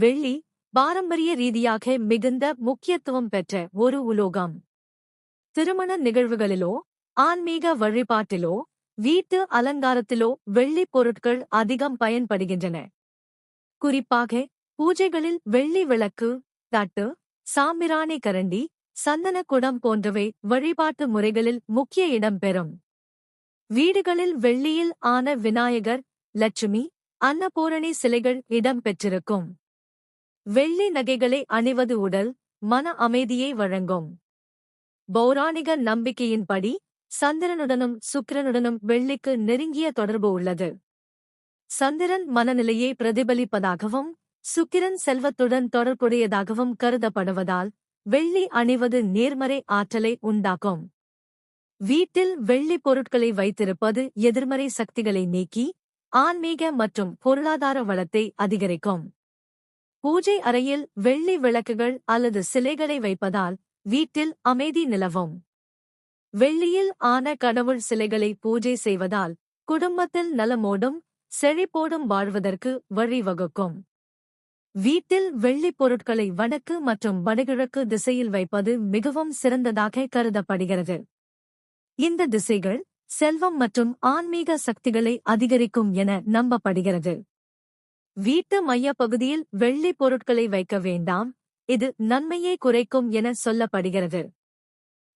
வெள்ளி பாரம்பரிய ரீதியாக மிகுந்த முக்கியத்துவம் பெற்ற ஒரு உலோகம். திருமண நிகழ்வுகளிலோ ஆன்மீக வழிபாட்டிலோ வீட்டு அலங்காரத்திலோ வெள்ளிப் பொருட்கள் அதிகம் பயன்படுகின்றன. குறிப்பாக பூஜைகளில் வெள்ளி விளக்கு தட்டு சாம்பிராணி கரண்டி சந்தன குடம் போன்றவை வழிபாட்டு முறைகளில் முக்கிய இடம் பெறும். வீடுகளில் வெள்ளியில் ஆன விநாயகர் லட்சுமி அன்னபூரணி சிலைகள் இடம் பெற்றிருக்கும். வெள்ளி நகைகளை அணிவது உடல் மன அமைதியை வழங்கும். பௌராணிக நம்பிக்கையின்படி சந்திரனுடனும் சுக்கிரனுடனும் வெள்ளிக்கு நெருங்கிய தொடர்பு உள்ளது. சந்திரன் மனநிலையை பிரதிபலிப்பதாகவும் சுக்கிரன் செல்வத்துடன் தொடர்புடையதாகவும் கருதப்படுவதால் வெள்ளி அணிவது நேர்மறை ஆற்றலை உண்டாக்கும். வீட்டில் வெள்ளி பொருட்களை வைத்திருப்பது எதிர்மறை சக்திகளை நீக்கி ஆன்மீக மற்றும் பொருளாதார வளத்தை அதிகரிக்கும். பூஜை அறையில் வெள்ளி விளக்குகள் அல்லது சிலைகளை வைப்பதால் வீட்டில் அமைதி நிலவும். வெள்ளியில் ஆன கடவுள் சிலைகளை பூஜை செய்வதால் குடும்பத்தில் நலமோடும் செழிப்போடும் வாழ்வதற்கு வழிவகுக்கும். வீட்டில் வெள்ளிப் பொருட்களை வடக்கு மற்றும் வடகிழக்கு திசையில் வைப்பது மிகவும் சிறந்ததாக கருதப்படுகிறது. இந்த திசைகள் செல்வம் மற்றும் ஆன்மீக சக்திகளை அதிகரிக்கும் என நம்பப்படுகிறது. வீட்டு மையப்பகுதியில் வெள்ளிப் பொருட்களை வைக்க வேண்டாம். இது நன்மையை குறைக்கும் என சொல்லப்படுகிறது.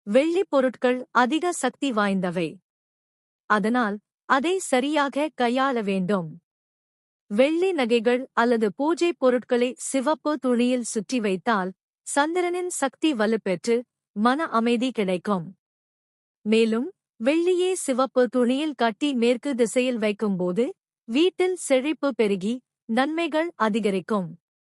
வெள்ளிப் பொருட்கள் அதிக சக்தி வாய்ந்தவை. அதனால் அதை சரியாக கையாள வேண்டும். வெள்ளி நகைகள் அல்லது பூஜை பொருட்களை சிவப்பு துணியில் சுற்றி வைத்தால் சந்திரனின் சக்தி வலுப்பெற்று மன அமைதி கிடைக்கும். மேலும் வெள்ளியே சிவப்பு துணியில் கட்டி மேற்கு திசையில் வைக்கும்போது வீட்டில் செழிப்பு பெருகி நன்மைகள் அதிகரிக்கும்.